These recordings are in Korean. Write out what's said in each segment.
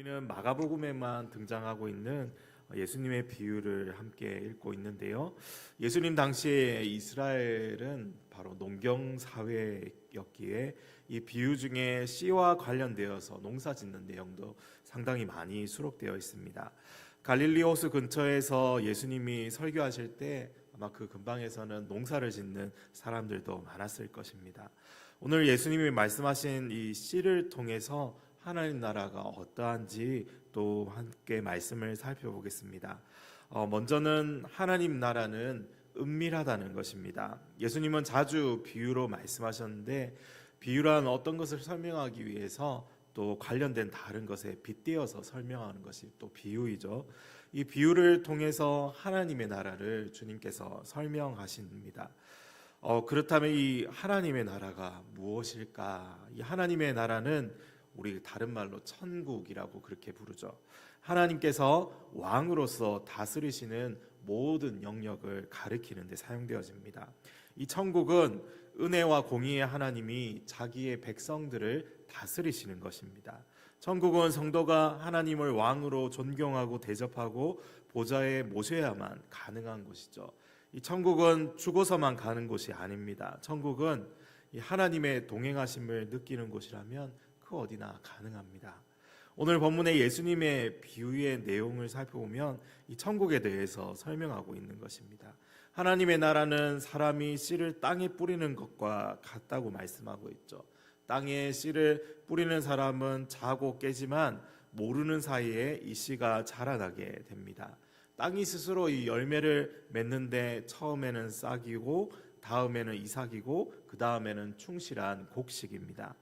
우리는 마가복음에만 등장하고 있는 예수님의 비유를 함께 읽고 있는데요. 예수님 당시에 이스라엘은 바로 농경 사회였기에 이 비유 중에 씨와 관련되어서 농사 짓는 내용도 상당히 많이 수록되어 있습니다. 갈릴리 호수 근처에서 예수님이 설교하실 때 아마 그 근방에서는 농사를 짓는 사람들도 많았을 것입니다. 오늘 예수님이 말씀하신 이 씨를 통해서 하나님 나라가 어떠한지 또 함께 말씀을 살펴보겠습니다. 어, 먼저는 하나님 나라는 은밀하다는 것입니다. 예수님은 자주 비유로 말씀하셨는데 비유란 어떤 것을 설명하기 위해서 또 관련된 다른 것에 빗대어서 설명하는 것이 또 비유이죠. 이 비유를 통해서 하나님의 나라를 주님께서 설명하십니다. 어, 그렇다면 이 하나님의 나라가 무엇일까? 이 하나님의 나라는 우리 다른 말로 천국이라고 그렇게 부르죠. 하나님께서 왕으로서 다스리시는 모든 영역을 가리키는 데 사용되어집니다. 이 천국은 은혜와 공의의 하나님이 자기의 백성들을 다스리시는 것입니다. 천국은 성도가 하나님을 왕으로 존경하고 대접하고 보좌에 모셔야만 가능한 곳이죠. 이 천국은 죽어서만 가는 곳이 아닙니다. 천국은 하나님의 동행하심을 느끼는 곳이라면 그 어디나 가능합니다. 오늘 본문의 예수님의 비유의 내용을 살펴보면 이 천국에 대해서 설명하고 있는 것입니다. 하나님의 나라는 사람이 씨를 땅에 뿌리는 것과 같다고 말씀하고 있죠. 땅에 씨를 뿌리는 사람은 자고 깨지만 모르는 사이에 이 씨가 자라나게 됩니다. 땅이 스스로 이 열매를 맺는데 처음에는 싹이고 다음에는 이삭이고 그 다음에는 충실한 곡식입니다.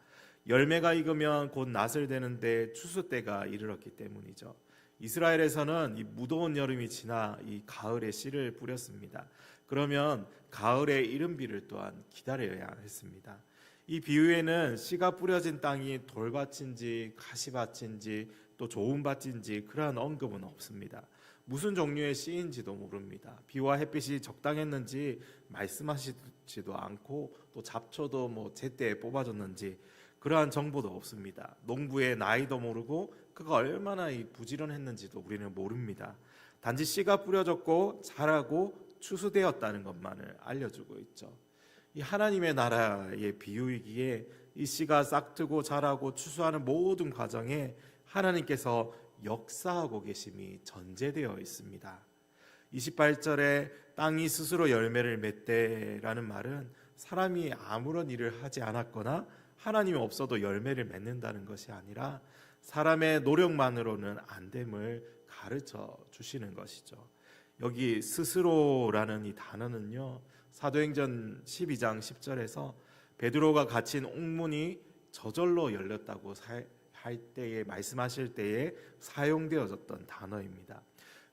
열매가 익으면 곧 낫을 되는데 추수 때가 이르렀기 때문이죠. 이스라엘에서는 이 무더운 여름이 지나 이 가을에 씨를 뿌렸습니다. 그러면 가을에 이른 비를 또한 기다려야 했습니다. 이 비유에는 씨가 뿌려진 땅이 돌밭인지 가시밭인지 또 좋은 밭인지 그러한 언급은 없습니다. 무슨 종류의 씨인지도 모릅니다. 비와 햇빛이 적당했는지 말씀하시지도 않고 또 잡초도 뭐 제때 뽑아줬는지 그러한 정보도 없습니다. 농부의 나이도 모르고 그가 얼마나 부지런했는지도 우리는 모릅니다. 단지 씨가 뿌려졌고 자라고 추수되었다는 것만을 알려주고 있죠. 이 하나님의 나라의 비유이기에 이 씨가 싹트고 자라고 추수하는 모든 과정에 하나님께서 역사하고 계심이 전제되어 있습니다. 28절에 땅이 스스로 열매를 맺대라는 말은 사람이 아무런 일을 하지 않았거나 하나님이 없어도 열매를 맺는다는 것이 아니라 사람의 노력만으로는 안 됨을 가르쳐 주시는 것이죠. 여기 스스로라는 이 단어는요. 사도행전 12장 10절에서 베드로가 갇힌 옥문이 저절로 열렸다고 할 때에 말씀하실 때에 사용되어졌던 단어입니다.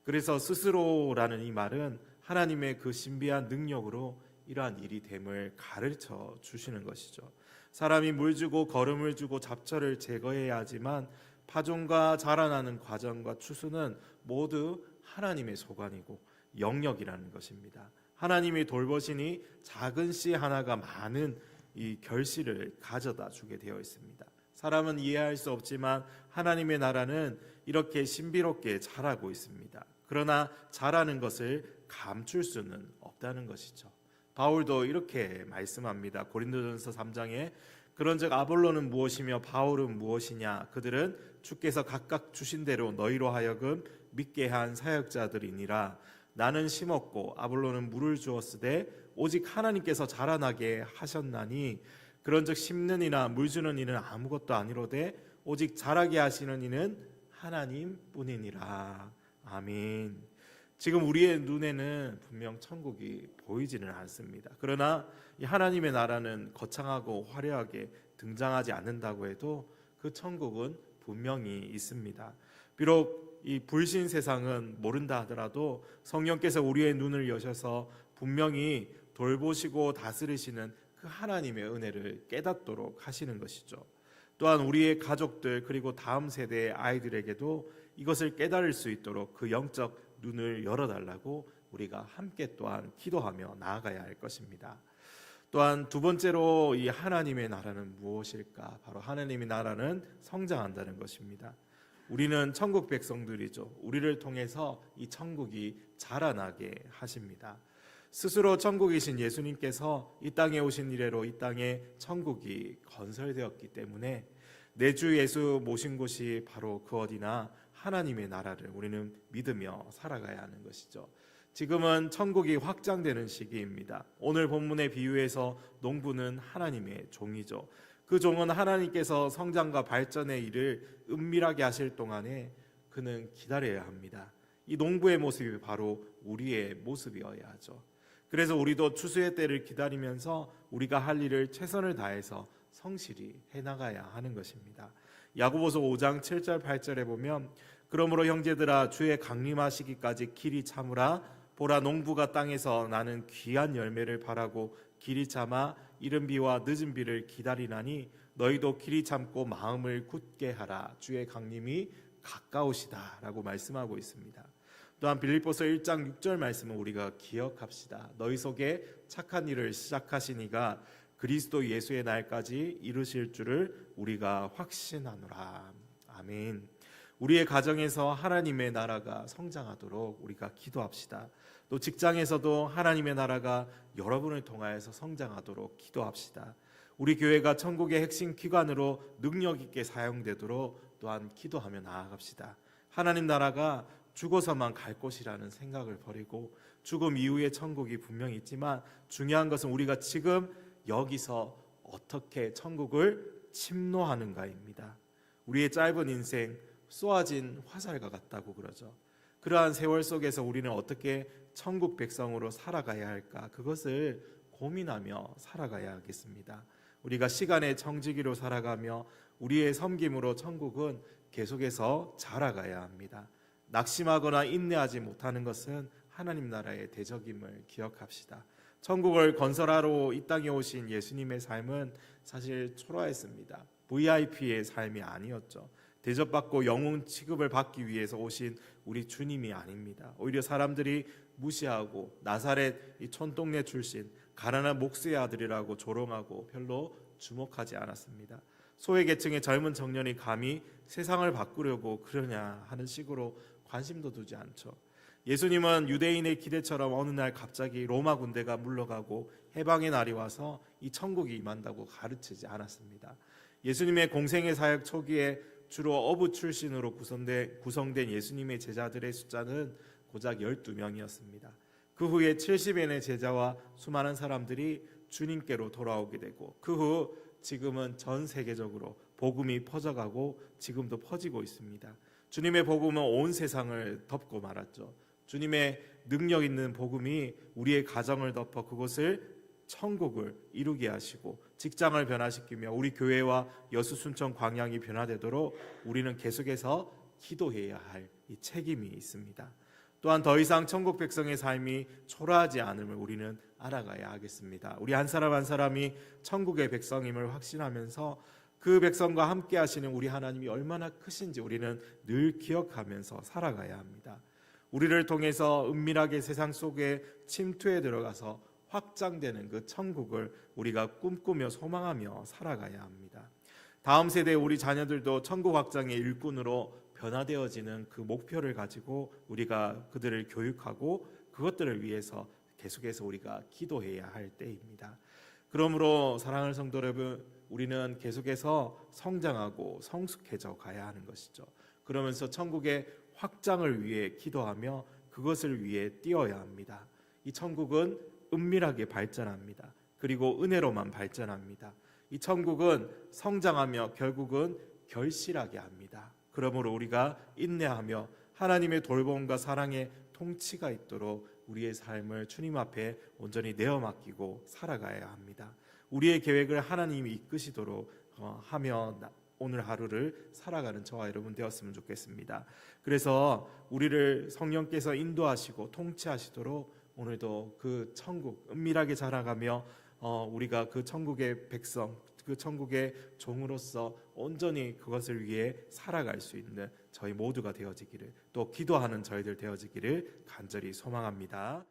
그래서 스스로라는 이 말은 하나님의 그 신비한 능력으로 이러한 일이 됨을 가르쳐 주시는 것이죠. 사람이 물 주고 거름을 주고 잡초를 제거해야 하지만 파종과 자라나는 과정과 추수는 모두 하나님의 소관이고 영역이라는 것입니다. 하나님이 돌보시니 작은 씨 하나가 많은 이 결실을 가져다 주게 되어 있습니다. 사람은 이해할 수 없지만 하나님의 나라는 이렇게 신비롭게 자라고 있습니다. 그러나 자라는 것을 감출 수는 없다는 것이죠. 바울도 이렇게 말씀합니다. 고린도전서 3장에 그런즉 아볼로는 무엇이며 바울은 무엇이냐 그들은 주께서 각각 주신 대로 너희로 하여금 믿게 한 사역자들이니라 나는 심었고 아볼로는 물을 주었으되 오직 하나님께서 자라나게 하셨나니 그런즉 심는 이나 물 주는 이는 아무것도 아니로되 오직 자라게 하시는 이는 하나님뿐이니라 아멘. 지금 우리의 눈에는 분명 천국이 보이지는 않습니다. 그러나 이 하나님의 나라는 거창하고 화려하게 등장하지 않는다고 해도 그 천국은 분명히 있습니다. 비록 이 불신 세상은 모른다 하더라도 성령께서 우리의 눈을 여셔서 분명히 돌보시고 다스리시는 그 하나님의 은혜를 깨닫도록 하시는 것이죠. 또한 우리의 가족들 그리고 다음 세대의 아이들에게도 이것을 깨달을 수 있도록 그 영적 눈을 열어달라고 우리가 함께 또한 기도하며 나아가야 할 것입니다. 또한 두 번째로 이 하나님의 나라는 무엇일까? 바로 하나님의 나라는 성장한다는 것입니다. 우리는 천국 백성들이죠. 우리를 통해서 이 천국이 자라나게 하십니다. 스스로 천국이신 예수님께서 이 땅에 오신 이래로 이 땅에 천국이 건설되었기 때문에 내 주 예수 모신 곳이 바로 그 어디나 하나님의 나라를 우리는 믿으며 살아가야 하는 것이죠. 지금은 천국이 확장되는 시기입니다. 오늘 본문의 비유에서 농부는 하나님의 종이죠. 그 종은 하나님께서 성장과 발전의 일을 은밀하게 하실 동안에 그는 기다려야 합니다. 이 농부의 모습이 바로 우리의 모습이어야 하죠. 그래서 우리도 추수의 때를 기다리면서 우리가 할 일을 최선을 다해서 성실히 해 나가야 하는 것입니다. 야고보서 5장 7절 8절에 보면 그러므로 형제들아 주의 강림하시기까지 길이 참으라 보라 농부가 땅에서 나는 귀한 열매를 바라고 길이 참아 이른 비와 늦은 비를 기다리나니 너희도 길이 참고 마음을 굳게 하라 주의 강림이 가까우시다라고 말씀하고 있습니다. 또한 빌립보서 1장 6절 말씀은 우리가 기억합시다. 너희 속에 착한 일을 시작하시니가 그리스도 예수의 날까지 이루실 줄을 우리가 확신하노라. 아멘. 우리의 가정에서 하나님의 나라가 성장하도록 우리가 기도합시다. 또 직장에서도 하나님의 나라가 여러분을 통하여서 성장하도록 기도합시다. 우리 교회가 천국의 핵심 기관으로 능력 있게 사용되도록 또한 기도하며 나아갑시다. 하나님 나라가 죽어서만 갈 곳이라는 생각을 버리고 죽음 이후의 천국이 분명히 있지만 중요한 것은 우리가 지금 여기서 어떻게 천국을 침노하는가입니다. 우리의 짧은 인생 쏘아진 화살과 같다고 그러죠. 그러한 세월 속에서 우리는 어떻게 천국 백성으로 살아가야 할까? 그것을 고민하며 살아가야 하겠습니다. 우리가 시간의 청지기로 살아가며 우리의 섬김으로 천국은 계속해서 자라가야 합니다. 낙심하거나 인내하지 못하는 것은 하나님 나라의 대적임을 기억합시다. 천국을 건설하러 이 땅에 오신 예수님의 삶은 사실 초라했습니다. VIP의 삶이 아니었죠. 대접받고 영웅 취급을 받기 위해서 오신 우리 주님이 아닙니다. 오히려 사람들이 무시하고 나사렛 이 촌동네 출신 가난한 목수의 아들이라고 조롱하고 별로 주목하지 않았습니다. 소외 계층의 젊은 청년이 감히 세상을 바꾸려고 그러냐 하는 식으로 관심도 두지 않죠. 예수님은 유대인의 기대처럼 어느 날 갑자기 로마 군대가 물러가고 해방의 날이 와서 이 천국이 임한다고 가르치지 않았습니다. 예수님의 공생의 사역 초기에 주로 어부 출신으로 구성된, 구성된 예수님의 제자들의 숫자는 고작 12명이었습니다. 그 후에 70인의 제자와 수많은 사람들이 주님께로 돌아오게 되고 그 후 지금은 전 세계적으로 복음이 퍼져가고 지금도 퍼지고 있습니다. 주님의 복음은 온 세상을 덮고 말았죠. 주님의 능력 있는 복음이 우리의 가정을 덮어 그곳을 천국을 이루게 하시고 직장을 변화시키며 우리 교회와 여수 순천 광양이 변화되도록 우리는 계속해서 기도해야 할 이 책임이 있습니다. 또한 더 이상 천국 백성의 삶이 초라하지 않음을 우리는 알아가야 하겠습니다. 우리 한 사람 한 사람이 천국의 백성임을 확신하면서 그 백성과 함께 하시는 우리 하나님이 얼마나 크신지 우리는 늘 기억하면서 살아가야 합니다. 우리를 통해서 은밀하게 세상 속에 침투해 들어가서 확장되는 그 천국을 우리가 꿈꾸며 소망하며 살아가야 합니다. 다음 세대 우리 자녀들도 천국 확장의 일꾼으로 변화되어지는 그 목표를 가지고 우리가 그들을 교육하고 그것들을 위해서 계속해서 우리가 기도해야 할 때입니다. 그러므로 사랑하는 성도 여러분, 우리는 계속해서 성장하고 성숙해져 가야 하는 것이죠. 그러면서 천국의 확장을 위해 기도하며 그것을 위해 뛰어야 합니다. 이 천국은 은밀하게 발전합니다. 그리고 은혜로만 발전합니다. 이 천국은 성장하며 결국은 결실하게 합니다. 그러므로 우리가 인내하며 하나님의 돌봄과 사랑의 통치가 있도록 우리의 삶을 주님 앞에 온전히 내어 맡기고 살아가야 합니다. 우리의 계획을 하나님이 이끄시도록 어, 하며 오늘 하루를 살아가는 저와 여러분 되었으면 좋겠습니다. 그래서 우리를 성령께서 인도하시고 통치하시도록 오늘도 그 천국 은밀하게 자라가며 어, 우리가 그 천국의 백성, 그 천국의 종으로서 온전히 그것을 위해 살아갈 수 있는 저희 모두가 되어지기를 또 기도하는 저희들 되어지기를 간절히 소망합니다.